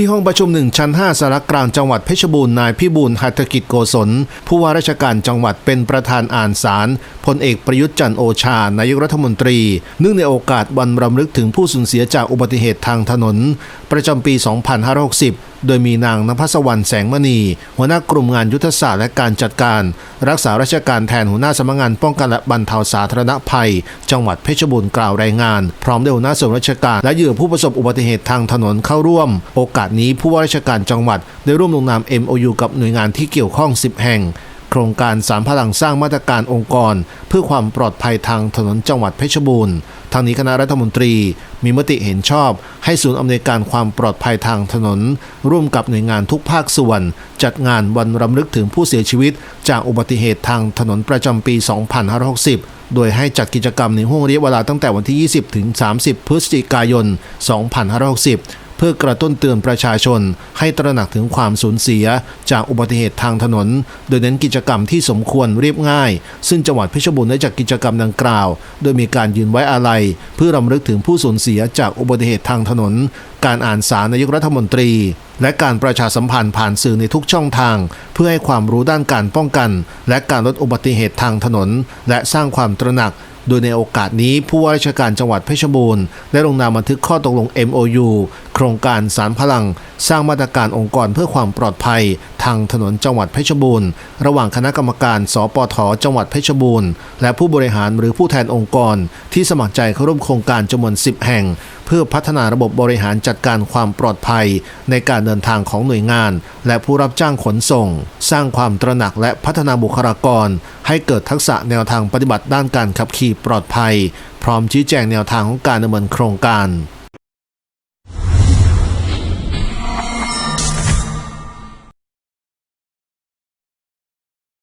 ที่ห้องประชุมหนึ่งชั้น 5สารกลางจังหวัดเพชรบูรณ์นายพิบูลหัตถกิจโกศล ผู้ว่าราชการจังหวัดเป็นประธานอ่านสารพลเอกประยุทธ์จันโอชานายกรัฐมนตรี เนื่องในโอกาสวันรำลึกถึงผู้สูญเสียจากอุบัติเหตุทางถนนประจำปี 2560 โดยมีนางนภัสวรรณแสงมณี หัวหน้ากลุ่มงานยุทธศาสตร์และการจัดการ รักษาราชการแทนหัวหน้าสำนักงานป้องกันและบรรเทาสาธารณภัย จังหวัดเพชรบูรณ์กล่าวรายงาน พร้อมด้วยหัวหน้าส่วนราชการและเหยื่อผู้ประสบอุบัติเหตุทางถนนเข้าร่วม โอกาสนี้ผู้ว่าราชการจังหวัดได้ร่วมลงนาม MOU กับหน่วยงานที่เกี่ยวข้อง 10 แห่งโครงการสามพลังสร้างมาตรการองค์กร เพื่อความปลอดภัยทางถนนจังหวัดเพชรบูรณ์ ทางนี้คณะรัฐมนตรีมีมติเห็นชอบ ให้ศูนย์อำนวยการความปลอดภัยทางถนน ร่วมกับหน่วยงานทุกภาคส่วน จัดงานวันรำลึกถึงผู้เสียชีวิต จากอุบัติเหตุทางถนนประจำปี 2560 โดยให้จัดกิจกรรมในห่วงระยะเวลาตั้งแต่วันที่ 20 ถึง 30 พฤศจิกายน 2560 เพื่อกระตุ้นเตือนประชาชน ให้ตระหนักถึงความสูญเสีย จากอุบัติเหตุทางถนน โดยเน้นกิจกรรมที่สมควรเรียบง่าย ซึ่งจังหวัดเพชรบูรณ์ได้จัดกิจกรรมดังกล่าว โดยมีการยืนไว้อาลัย เพื่อรำลึกถึงผู้สูญเสียจากอุบัติเหตุทางถนน การอ่านสารนายกรัฐมนตรี และการประชาสัมพันธ์ผ่านสื่อในทุกช่องทาง เพื่อให้ความรู้ด้านการป้องกัน และการลดอุบัติเหตุทางถนน และสร้างความตระหนัก โดยในโอกาสนี้ผู้ว่าราชการจังหวัดเพชรบูรณ์ได้ลงนามบันทึกข้อตกลง MOU โครงการสารพลัง สร้างมาตรการองค์กรเพื่อความปลอดภัย ทางถนนจังหวัดเพชรบูรณ์ ระหว่างคณะกรรมการสปทจังหวัดเพชรบูรณ์และผู้บริหารหรือผู้แทนองค์กร ที่สมัครใจเข้าร่วมโครงการจำนวน 10 แห่ง เพื่อพัฒนาระบบบริหารจัดการความปลอดภัย ในการเดินทางของหน่วยงาน และผู้รับจ้างขนส่ง สร้างความตระหนักและพัฒนาบุคลากร ให้เกิดทักษะแนวทางปฏิบัติด้านการขับขี่ปลอดภัย พร้อมชี้แจงแนวทางของการดำเนินโครงการ